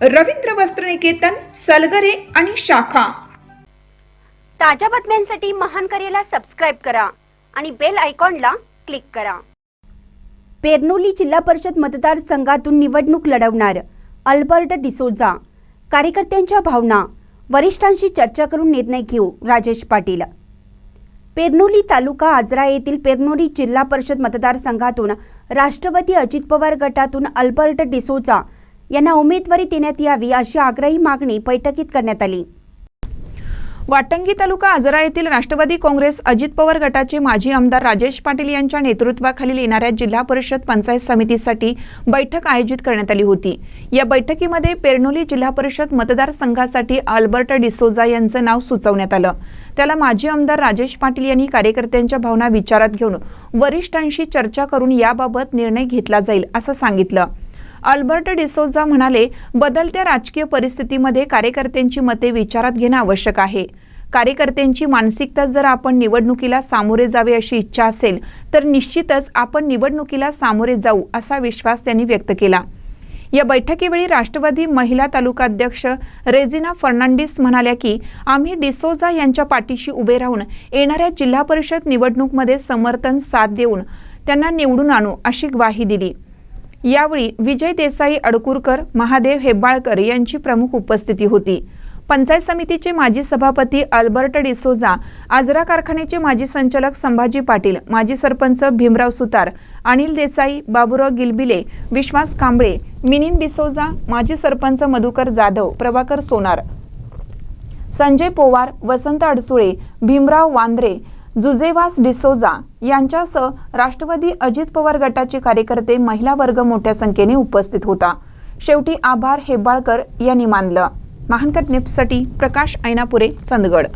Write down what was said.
रवींद्र वस्त्रनिकेतन सलगरे आणि शाखा. ताज्या बातम्यांसाठी महान करेला सबस्क्राईब करा आणि बेल आयकॉनला क्लिक करा. पेरनोली जिल्हा परिषद मतदारसंघातून निवडणूक लढवणार अल्बर्ट डिसोजा. कार्यकर्त्यांच्या भावना वरिष्ठांशी चर्चा करून निर्णय घेऊ राजेश पाटील. पेरनोली तालुका आजरा येथील पेरनोली जिल्हा परिषद मतदारसंघातून राष्ट्रवादी अजित पवार गटातून अल्बर्ट डिसोजा यांना उमेदवारी देण्यात यावी अशी आग्रही मागणी बैठकीत करण्यात आली. वाटंगी तालुका आजरा येथील राष्ट्रवादी काँग्रेस अजित पवार गटाचे माजी आमदार राजेश पाटील यांच्या नेतृत्वाखालील येणाऱ्या जिल्हा परिषद पंचायत समितीसाठी बैठक आयोजित करण्यात आली होती. या बैठकीमध्ये पेरनोली जिल्हा परिषद मतदारसंघासाठी आल्बर्ट डिसोजा यांचं नाव सुचवण्यात आलं. त्याला माजी आमदार राजेश पाटील यांनी कार्यकर्त्यांच्या भावना विचारात घेऊन वरिष्ठांशी चर्चा करून याबाबत निर्णय घेतला जाईल असं सांगितलं. अल्बर्ट डिसोजा म्हणाले बदलत्या राजकीय परिस्थितीमध्ये कार्यकर्त्यांची मते विचारात घेणं आवश्यक आहे. कार्यकर्त्यांची मानसिकता जर आपण निवडणुकीला सामोरे जावे अशी इच्छा असेल तर निश्चितच आपण निवडणुकीला सामोरे जाऊ असा विश्वास त्यांनी व्यक्त केला. या बैठकीवेळी राष्ट्रवादी महिला तालुका अध्यक्ष रेजिना फर्नांडिस म्हणाल्या की आम्ही डिसोजा यांच्या पाठीशी उभे राहून येणाऱ्या जिल्हा परिषद निवडणूकमध्ये समर्थन साथ देऊन त्यांना निवडून आणू अशी ग्वाही दिली. यावेळी विजय देसाई अडकुरकर महादेव हेब्बाळकर यांची प्रमुख उपस्थिती होती. पंचायत समितीचे माजी सभापती अल्बर्ट डिसोजा आजरा कारखान्याचे माजी संचालक संभाजी पाटील माजी सरपंच भीमराव सुतार अनिल देसाई बाबुराव गिलबिले विश्वास कांबळे मिनिन डिसोजा माजी सरपंच मधुकर जाधव प्रभाकर सोनार. संजय पोवार वसंत अडसुळे भीमराव वांद्रे जुजेवास डिसोजा यांच्यासह राष्ट्रवादी अजित पवार गटाचे कार्यकर्ते महिला वर्ग मोठ्या संख्येने उपस्थित होता. शेवटी आभार हेब्बाळकर यांनी मानलं. महानकर निप्ससाठी प्रकाश ऐनापुरे चंदगड.